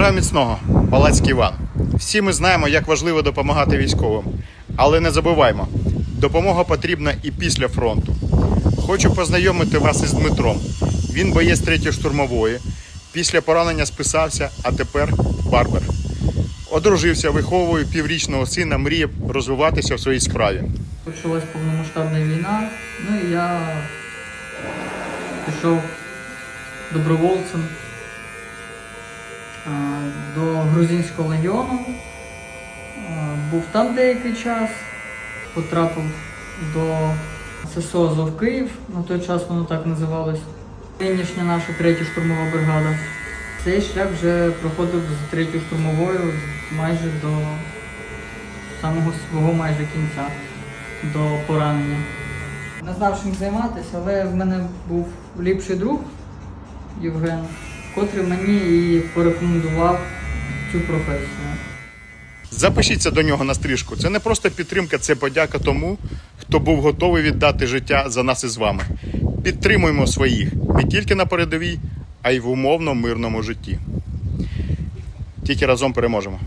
Бажаю міцного, Палацький Іван. Всі ми знаємо, як важливо допомагати військовим. Але не забуваймо, допомога потрібна і після фронту. Хочу познайомити вас із Дмитром. Він боєць третьої штурмової. Після поранення списався, а тепер барбер. Одружився, виховує піврічного сина, мріє розвиватися в своїй справі. Почалась повномасштабна війна, ну і я пішов добровольцем до грузинського легіону. Був там деякий час, потрапив до ССО Азов Київ, на той час воно так називалось. Нинішня наша третя штурмова бригада. Цей шлях вже проходив з третьою штурмовою майже до самого свого майже кінця до поранення. Не знав, чим займатися, але в мене був ліпший друг Євген, котрий мені і порекомендував цю професію. Запишіться до нього на стрижку. Це не просто підтримка, це подяка тому, хто був готовий віддати життя за нас із вами. Підтримуємо своїх не тільки на передовій, а й в умовно мирному житті. Тільки разом переможемо.